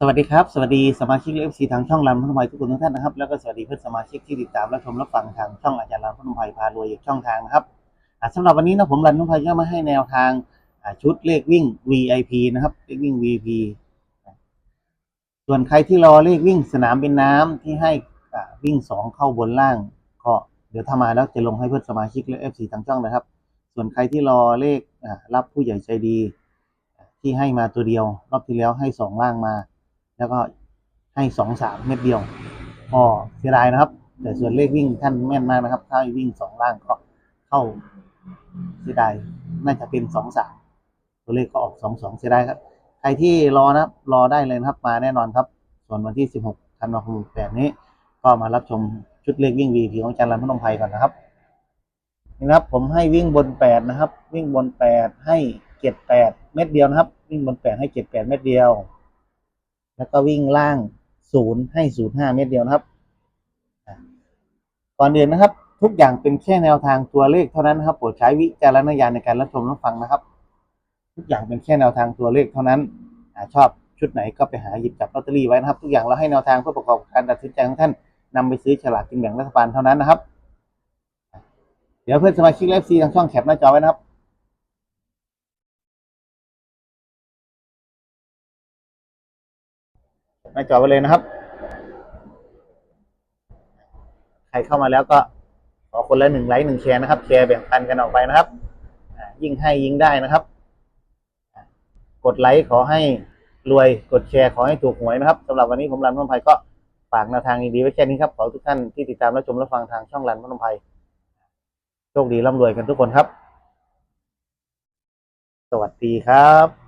สวัสดีครับ สวัสดีสมาชิกเอฟซีทางช่องรันพัฒนภัยทุกคนทุกท่านนะครับ แล้วก็สวัสดีเพื่อนสมาชิกที่ติดตามและชมรับฟังทางช่องอาจารย์รันพัฒนภัยพารวยอีกช่องทางนะครับอ่าสำหรับวันนี้นะผมรันพัฒนภัยจะมาให้แนวทางชุดเลขวิ่ง VIP นะครับเลขวิ่ง VIP ส่วนใครที่รอเลขวิ่งสนามเป็นน้ำที่ให้วิ่งสองเข้าบนล่าง ก็เดี๋ยวถ้ามาแล้วจะลงให้เพื่อนสมาชิกและเอฟซีทางช่องนะครับ ส่วนใครที่รอเลขรับผู้ใหญ่ใจดี ที่ให้มาตัวเดียว รอบที่แล้วให้สองล่างมา แล้วก็ให้สองสามเม็ดเดียวก็เสียดายนะครับ แต่ส่วนเลขวิ่งท่านแม่นมากนะครับ ถ้าวิ่งสองล่างก็เข้าเสียดายน่าจะเป็นสองสามตัวเลขก็ออกสองสองเสียดายครับใครที่รอนะครับรอได้เลยนะครับมาแน่นอนครับ ส่วนวันที่สิบหกธันวาคมแปดนี้ ก็มารับชมชุดเลขวิ่งวีพีของอาจารย์รันพนมไพรก่อนนะครับนี่นะครับ ผมให้วิ่งบนแปดนะครับ วิ่งบนแปดให้เจ็ดแปดเม็ดเดียวนะครับ วิ่งบนแปดให้เจ็ดแปดเม็ดเดียว แล้วก็วิ่งล่างศูนย์ให้ศูนย์ห้าเม็ดเดียวนะครับ ก่อนอื่นนะครับ ทุกอย่างเป็นแค่แนวทางตัวเลขเท่านั้นนะครับโปรดใช้วิจารณญาณในการรับชมรับฟังนะครับ ทุกอย่างเป็นแค่แนวทางตัวเลขเท่านั้นอชอบชุดไหนก็ไปหาหยิบจับลอตเตอรี่ไว้นะครับ ทุกอย่างเราให้แนวทางเพื่อประกอบการตัดสินใจของท่านนำไปซื้อฉลากกินแบ่งรัฐบาลเท่านั้นนะครับ เดี๋ยวเพื่อนสมาชิกเลฟซีทางช่องแคปหน้าจอไว้นะครับ หน้าจอไว้เลยนะครับ ใครเข้ามาแล้วก็ขอคนละหนึ่งไลค์หนึ่งแชร์นะครับแชร์แบ่งปันกันออกไปนะครับยิ่งให้ยิ่งได้นะครับ กดไลค์ขอให้รวยกดแชร์ขอให้ถูกหวยนะครับสำหรับวันนี้ผมรันพนมไพรก็ฝากแนวทางดีๆไว้แค่นี้ครับขอทุกท่านที่ติดตามและชมและฟังทางช่องรันพนมไพรโชคดีร่ำรวยกันทุกคนครับ สวัสดีครับ